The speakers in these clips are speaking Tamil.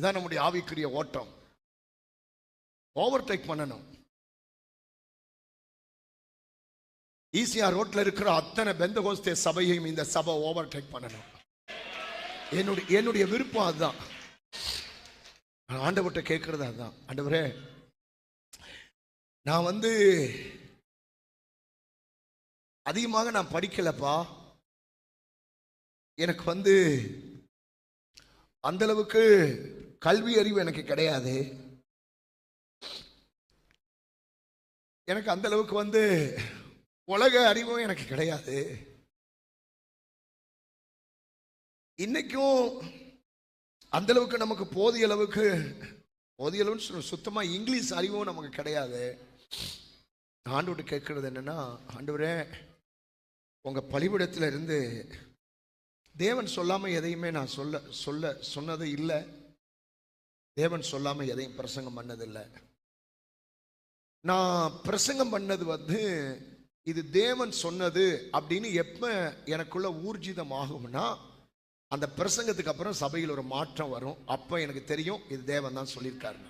இதான் நம்முடைய ஆவிக்குரிய ஓட்டம். ஓவர் டேக் பண்ணணும் ஈசியா ரோட்ல இருக்கிற அத்தனை பெந்தகோஸ்தே சபையையும் இந்த சபை ஓவர் டேக் பண்ணணும். என்னுடைய என்னுடைய விருப்பம் அதுதான். நான் ஆண்டவர்கிட்ட கேட்கறது அதுதான். ஆண்டவரே நான் வந்து அதிகமாக நான் படிக்கலப்பா. எனக்கு வந்து அந்தளவுக்கு கல்வி அறிவு எனக்கு கிடையாது. எனக்கு அந்த அளவுக்கு வந்து உலக அறிவும் எனக்கு கிடையாது. இன்னைக்கும் அந்த அளவுக்கு நமக்கு போதிய அளவுக்கு போதிய அளவுன்னு சொல்ல சுத்தமாக இங்கிலீஷ் அறிவும் நமக்கு கிடையாது. ஆண்டோடு கேட்கறது என்னன்னா ஆண்டவரே உங்க பலிபிடத்துல இருந்து தேவன் சொல்லாம எதையுமே நான் சொல்ல சொல்ல சொன்னது இல்லை. தேவன் சொல்லாமல் எதையும் பிரசங்கம் பண்ணதில்லை. நான் பிரசங்கம் பண்ணது வந்து இது தேவன் சொன்னது அப்படின்னு எப்போ எனக்குள்ள ஊர்ஜிதம் ஆகும்னா அந்த பிரசங்கத்துக்கு அப்புறம் சபையில் ஒரு மாற்றம் வரும். அப்போ எனக்கு தெரியும் இது தேவன் தான் சொல்லியிருக்காரு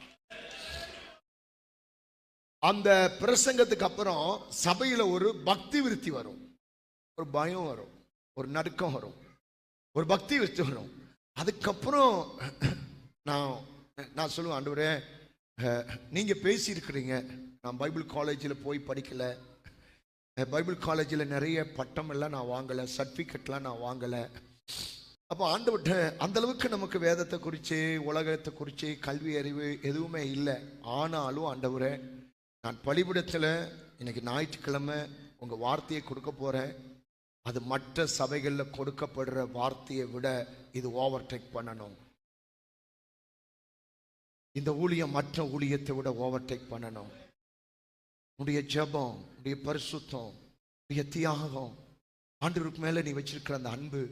அந்த பிரசங்கத்துக்கு அப்புறம் சபையில் ஒரு பக்தி விருத்தி வரும். ஒரு பயம் வரும். ஒரு நடுக்கம் வரும். ஒரு பக்தி விருத்தி வரும். அதுக்கப்புறம் நான் நான் சொல்லுவேன் ஆண்டவரே நீங்கள் பேசியிருக்கிறீங்க. நான் பைபிள் காலேஜில் போய் படிக்கலை. பைபிள் காலேஜில் நிறைய பட்டம் எல்லாம் நான் வாங்கலை. சர்டிஃபிகேட்லாம் நான் வாங்கலை. அப்போ ஆண்டவர்கிட்ட அந்தளவுக்கு நமக்கு வேதத்தை குறித்து உலகத்தை குறித்து கல்வி அறிவு எதுவுமே இல்லை. ஆனாலும் ஆண்டவரே நான் பலிபிடத்தில் இன்னைக்கு ஞாயிற்றுக்கிழமை உங்கள் வார்த்தையை கொடுக்க போகிறேன் அது மற்ற சபைகளில் கொடுக்கப்படுற வார்த்தையை விட இது ஓவர்டேக் பண்ணணும். இந்த ஊழியம் மற்ற ஊழியத்தை விட ஓவர்டேக் பண்ணணும். உடைய ஜெபம் உடைய பரிசுத்தம் உடைய தியாகம். ஆண்டவருக்கு மேலே நீ வச்சிருக்கிற அந்த அன்பு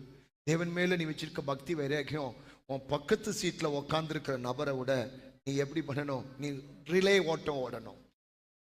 தேவன் மேலே நீ வச்சிருக்க பக்தி வைராக்கியம் உன் பக்கத்து சீட்டில் உக்காந்துருக்கிற நபரை விட நீ எப்படி பண்ணணும்? நீ ரிலே ஓட்டம் ஓடணும்.